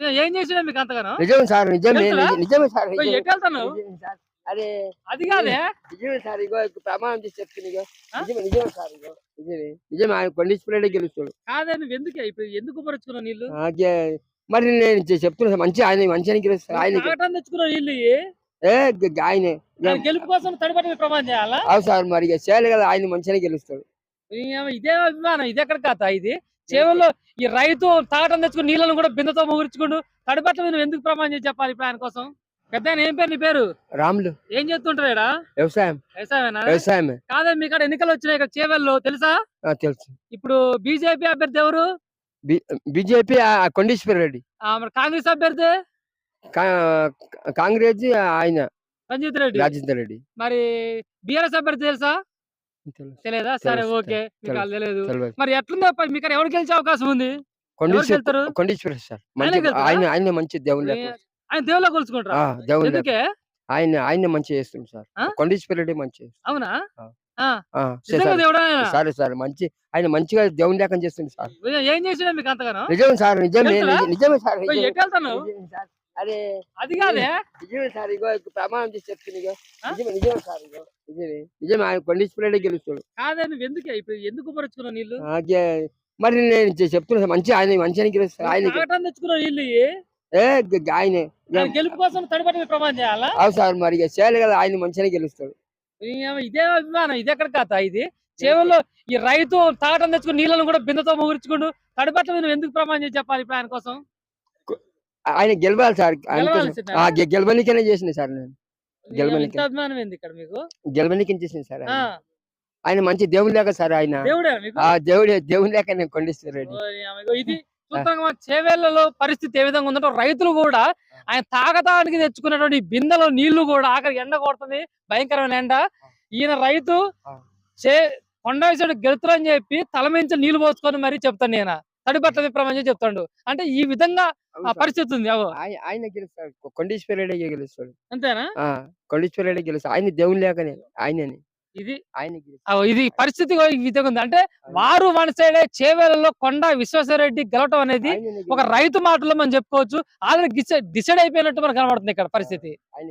ఏం చేసినా మీకు అంతగానో? నిజమే సార్ నిజమే? నిజ- నిజమే సార్. ఎటు వెళ్తాను. అరే అది కాదే? నిజమే సార్ ఇగో ప్రమాణం చేసి చెప్తుంది ఇగో? నిజమే నిజమే సార్ ఇగో. నిజమే నిజమే ఆయన కొండిస్పిరేట్ గెలుస్తాడు. కాదే నువ్వు ఎందుకు? ఇప్పుడు ఎందుకు పరుచుకున్నావు నీళ్ళు? మరి నేను చెప్తున్నా మంచి ఆయన మంచి అని గెలుస్తాడు ఆయన తెచ్చుకున్నావు నీళ్ళు. ఏ ఆయనే ఆయన గెలుపు కోసం తడిపడి ప్రమాణం చేయాలా? అవు సార్ మరి చేయాలి కదా ఆయన మంచిగానే గెలుస్తాడు. ఇదే అభిమానం ఇది ఎక్కడ కథ ఇది? చేవల్లో ఈ రైతు తాగటం తెచ్చుకుని నీళ్ళను కూడా బిందెతో ముగుర్చుకుంటూ తడిపట్ల నువ్వు ఎందుకు ప్రమాణం చేసి చెప్పాలి ఇప్పుడు ఆయన కోసం? పెద్ద ఏం పేరు నీ పేరు? రాములు. ఏం చేస్తుంటాడు ఈడ? వ్యవసాయం. వ్యవసాయమేనా? వ్యవసాయమే కాదే మీ కాడ ఎన్నికలు వచ్చినాయి ఇక్కడ చేవెల్లో తెలుసా? తెలుసు. ఇప్పుడు బీజేపీ అభ్యర్థి ఎవరు? బీజేపీ కొండీశ్వర్ రెడ్డి. కాంగ్రెస్ అభ్యర్థి? కా- కాంగ్రెస్ ఆయన. రంజిత్ రెడ్డి. రాజేందర్ రెడ్డి. మరి బీఆర్ఎస్ అభ్యర్థి తెలుసు. తెలియదా సరే ఓకే. మీకు. వాళ్ళు తెలియదు. మరి ఎట్లుందో మీకు ఎవరు గెలిచే అవకాశం ఉంది? కొండీశ్వర్ సార్. ఆయనే? ఆయన మంచి లెక్క ఆయన దేవుళ్ళ కొలుచుకుంటారా ఆయన ఆయన మంచి చేస్తుంది సార్. ఆ? కొండీశ్వర్ రెడ్డి మంచి. అవునా? సార్? సరే. సార్ మంచి ఆయన మంచిగా దేవుని లెక్కన చేస్తుంది సార్. ఏం చేసినా మీకు అంతగానో? నిజ- నిజమే సార్ నిజమే. నిజమే. సార్. అరే అది కాదే? నిజమే సార్ ఇగో ప్రమాణం చేసి చెప్తుంది? నిజమే నిజమే సార్ ఇగో. నిజమే. ఆయన రెడ్డి గెలుస్తాడు. కాదే నువ్వు ఎందుకు? ఇప్పుడు ఎందుకు పరుచుకున్నావు నీళ్ళు? మరి నేను చెప్తున్నా మంచి ఆయన మంచి అని గెలుస్తాడు ఆయన తెచ్చుకున్నావు నీళ్ళు. ఏ ఆయనే ఆయన గెలుపు కోసం తడిపడి ప్రమాణం చేయాలా? అవు సార్ మరి చేయాలి కదా ఆయన మంచిగానే గెలుస్తాడు. ఇదే అభిమానం ఇది ఎక్కడ కథ ఇది? చేవల్లో ఈ రైతు తాగటం తెచ్చుకుని నీళ్ళను కూడా బిందెతో ముగుర్చుకుంటూ తడిపట్ల నువ్వు ఎందుకు ప్రమాణం చేసి చెప్పాలి ఇప్పుడు ఆయన కోసం? ఆయన గెలవాలి సార్ ఆయన గెలవనీకనే చేసిన సార్ నేను. ఇంత అభిమానం ఏంది ఇక్కడ మీకు? సార్ ఆయన. మంచి దేవుని లేక సార్ ఆయన. దేవుడే దేవుడి దేవుని లేక నేను ఏమ- ఇది చేవేళ్ళలో పరిస్థితి ఏ విధంగా ఉందంటే రైతులు కూడా ఆయన తాగటానికి తెచ్చుకున్నటువంటి బిందెలో నీళ్ళు కూడా ఆఖరి ఎండ కొడుతుంది భయంకరమైన ఎండ. ఈయన రైతు. చే కొండవేశ్వరుడు గెలుతురని చెప్పి తల మించి నీళ్ళు పోసుకొని మరీ చెప్తాను నేను. తడిబట్ల విప్రమని చెప్తాడు. అంటే ఈ విధంగా. పరిస్థితి ఉంది. ఆయన గెలుస్తాడు. కొండేశ్వర రెడ్డి గెలుస్తాడు. అంతేనా? కొండేశ్వర రెడ్డి గెలుస్తాడు. ఆయన దేవుని లేకనే ఆయనని. ఇది ఆయన ఇది పరిస్థితి విధంగా ఉంది. అంటే వారు వన్ సైడే చేవేళ్ళలో కొండ విశ్వేశ్వరరెడ్డి గెలవటం అనేది ఒక. రైతు మాటలో మనం చెప్పుకోవచ్చు. ఆల్రెడీ డిసైడ్ అయిపోయినట్టు మనకు కనబడుతుంది ఇక్కడ పరిస్థితి. ఆయన.